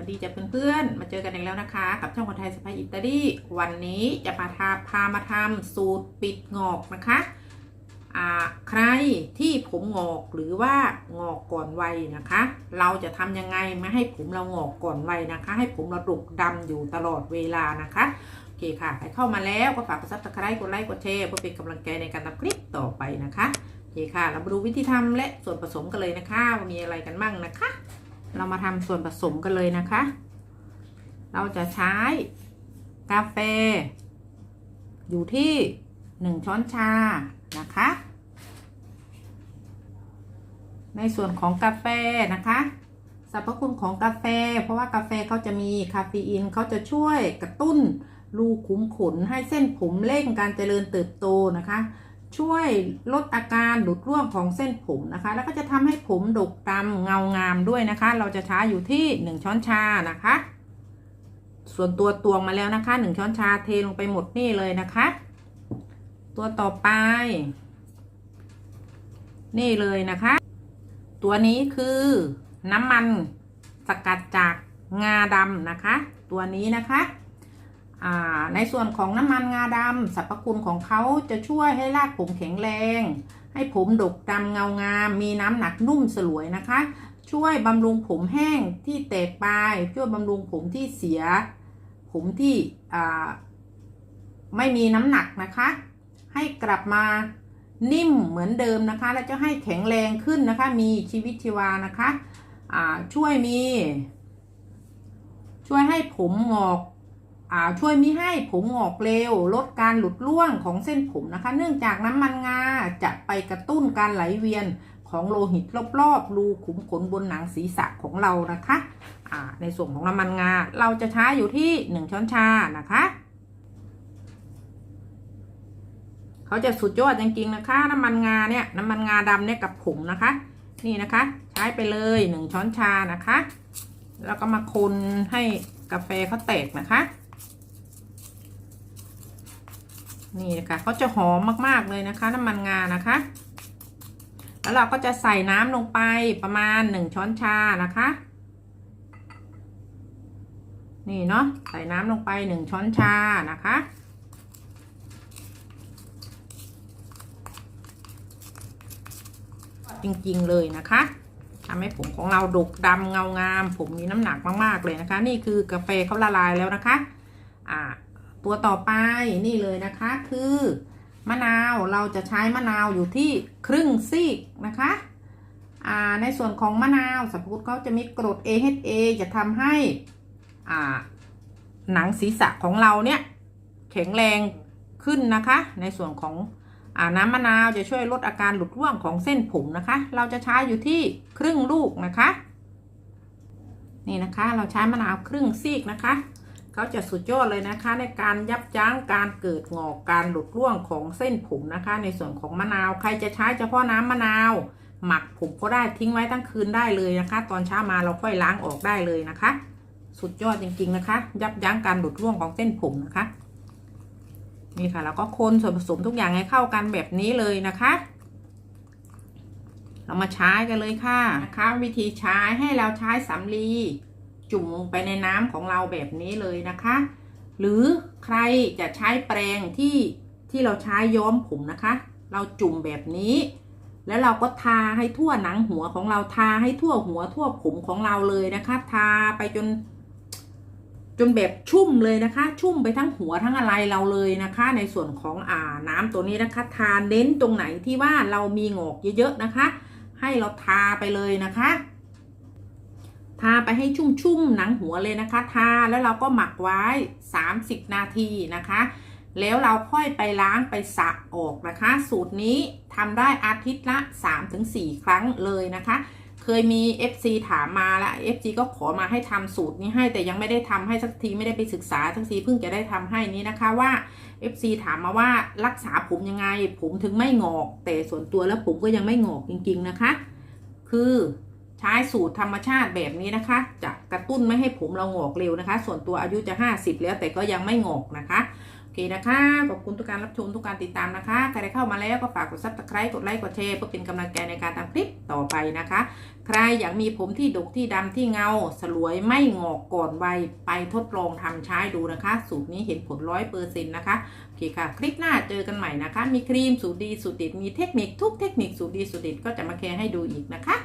วัสดีจ้ะเพื่อนๆ มาเจอกันอีกแล้วนะคะ กับช่องคนไทยสไปอิตาลีวันนี้จะมาทาพามาทำสูตรปิดงอกนะคะอ่าใครที่ผมงอกหรือว่างอกก่อนวัยนะคะ เราจะทำยังไงไม่ให้ผมเรางอกก่อนวัยนะคะ ให้ผมเราดกดำอยู่ตลอดเวลานะคะโอเคค่ะใครเข้ามาแล้วก็ฝากกดซับสไครต์กดไลค์กดแชร์เพื่อเป็นกำลังใจในการทำคลิปต่อไปนะคะโอเคค่ะเรามาดูวิธีทำและส่วนผสมกันเลยนะคะว่ามีอะไรกันบ้างนะคะ เรามาทำส่วนผสมกันเลยนะคะ เราจะใช้กาแฟ อยู่ที่หนึ่งช้อนชานะคะ ในส่วนของกาแฟนะคะสรรพคุณของกาแฟ เพราะว่ากาแฟเขาจะมีคาเฟอีนเขาจะช่วยกระตุ้นรูขุมขนให้เส้นผมเร่งการเจริญเติบโตนะคะ ช่วยลดอาการหลุดร่วงของเส้นผมนะคะ แล้วก็จะทำให้ผมดกดำเงางามด้วยนะคะ เราจะใช้อยู่ที่ 1 ช้อนชานะคะ ส่วนตัวตวงมาแล้วนะคะ 1 ช้อนชาเทลงไปหมดนี่เลยนะคะ ตัวต่อไป นี่เลยนะคะ ตัวนี้คือน้ำมันสกัดจากงาดำนะคะ ตัวนี้นะคะ ในส่วนของน้ำมันงาดำสรรพคุณของเขาจะช่วยให้รากผมแข็งแรง ให้ผมดกดำเงางาม มีน้ำหนักนุ่มสลวยนะคะ ช่วยบำรุงผมแห้งที่แตกปลาย ช่วยบำรุงผมที่เสีย ผมที่ไม่มีน้ำหนักนะคะ ให้กลับมานิ่มเหมือนเดิมนะคะ และจะให้แข็งแรงขึ้นนะคะ มีชีวิตชีวานะคะช่วยมี ช่วยให้ผมงอก ช่วยมิให้ผมงอกเร็ว ลดการหลุดร่วงของเส้นผมนะคะ เนื่องจากน้ำมันงาจะไปกระตุ้นการไหลเวียนของโลหิตรอบๆรูขุมขนบนหนังศีรษะของเรานะคะในส่วนของน้ำมันงา เราจะใช้อยู่ที่หนึ่งช้อนชานะคะเขาจะสุดยอดจริงๆนะคะ น้ำมันงาเนี่ยน้ำมันงาดำเนี่ยกับผมนะคะ นี่นะคะ ใช้ไปเลยหนึ่งช้อนชานะคะ แล้วก็มาคนให้กาแฟเขาแตกนะคะ นี่นะคะเขาจะหอมมากๆเลยนะคะ น้ำมันงานะคะ แล้วเราก็จะใส่น้ำลงไปประมาณหนึ่งช้อนชานะคะ นี่เนาะใส่น้ำลงไปหนึ่งช้อนชานะคะจริงๆเลยนะคะทำให้ผมของเราดกดำเงางาม ผมมีน้ำหนักมากๆเลยนะคะ นี่คือกาแฟเขาละลายแล้วนะคะ อ่า ตัวต่อไปนี่เลยนะคะคือมะนาวเราจะใช้มะนาวอยู่ที่ครึ่งซีกนะคะอ่าในส่วนของมะนาวสรรพคุณเขาจะมีกรด AHA จะทำให้อ่าหนังศีรษะของเราเนี่ยแข็งแรงขึ้นนะคะ ในส่วนของอน้ำมะนาวจะช่วยลดอาการหลุดร่วงของเส้นผมนะคะ เราจะใช้อยู่ที่ครึ่งลูกนะคะ นี่นะคะเราใช้มะนาวครึ่งซีกนะคะ เขาจะสุดยอดเลยนะคะ ในการยับยั้งการเกิดงอกการหลุดร่วงของเส้นผมนะคะ ในส่วนของมะนาวใครจะใช้เฉพาะน้ำมะนาว หมักผมก็ได้ทิ้งไว้ทั้งคืนได้เลยนะคะ ตอนเช้ามาเราค่อยล้างออกได้เลยนะคะ สุดยอดจริงๆนะคะ ยับยั้งการหลุดร่วงของเส้นผมนะคะนี่ค่ะแล้วก็คนส่วนผสมทุกอย่างให้เข้ากันแบบนี้เลยนะคะ เรามาใช้กันเลยค่ะนะคะ วิธีใช้ให้เราใช้สำลี จุ่มลงไปในน้ำของเราแบบนี้เลยนะคะ หรือใครจะใช้แปรงที่ที่เราใช้ย้อมผมนะคะ เราจุ่มแบบนี้ แล้วเราก็ทาให้ทั่วหนังหัวของเราทาให้ทั่วหัวทั่วผมของเราเลยนะคะ ทาไปจน จนแบบชุ่มเลยนะคะ ชุ่มไปทั้งหัวทั้งอะไรเราเลยนะคะ ในส่วนของอ่าน้ำตัวนี้นะคะ ทาเน้นตรงไหนที่ว่าเรามีงอกเยอะๆนะคะ ให้เราทาไปเลยนะคะ ทาไปให้ชุ่มๆหนังหัวเลยนะคะ ทาแล้วเราก็หมักไว้ 30 นาทีนะคะ แล้วเราค่อยไปล้างไปสระออกนะคะ สูตรนี้ทำได้อาทิตย์ละ 3-4 ครั้งเลยนะคะเคยมี FC ถามมาแล้ว FC ก็ขอมาให้ทำสูตรนี้ให้แต่ยังไม่ได้ทำให้สักทีไม่ได้ไปศึกษาสักทีเพิ่งจะได้ทำให้นี้นะคะว่า FC ถามมาว่ารักษาผมยังไง ผมถึงไม่งอก แต่ส่วนตัวแล้วผมก็ยังไม่งอกจริง ๆนะคะ คือ ใช้สูตรธรรมชาติแบบนี้นะคะ จะกระตุ้นไม่ให้ผมเรางอกเร็วนะคะ ส่วนตัวอายุจะ 50 แล้วแต่ก็ยังไม่งอกนะคะโอเคนะคะ ขอบคุณทุกการรับชมทุกการติดตามนะคะ ใครเข้ามาแล้วก็ฝากกด subscribe กดไลค์กดแชร์เพื่อเป็นกำลังใจในการทำคลิปต่อไปนะคะ ใครอยากมีผมที่ดกที่ดำที่เงา สลวยไม่งอกก่อนวัยไปทดลองทำใช้ดูนะคะ สูตรนี้เห็นผลร้อยเปอร์เซ็นต์นะคะโอเคค่ะ คลิปหน้าเจอกันใหม่นะคะ มีครีมสูตรดีสูตรเด็ดมีเทคนิคทุกเทคนิคสูตรดีสูตรเด็ดก็จะมาแชร์ให้ดูอีกนะคะ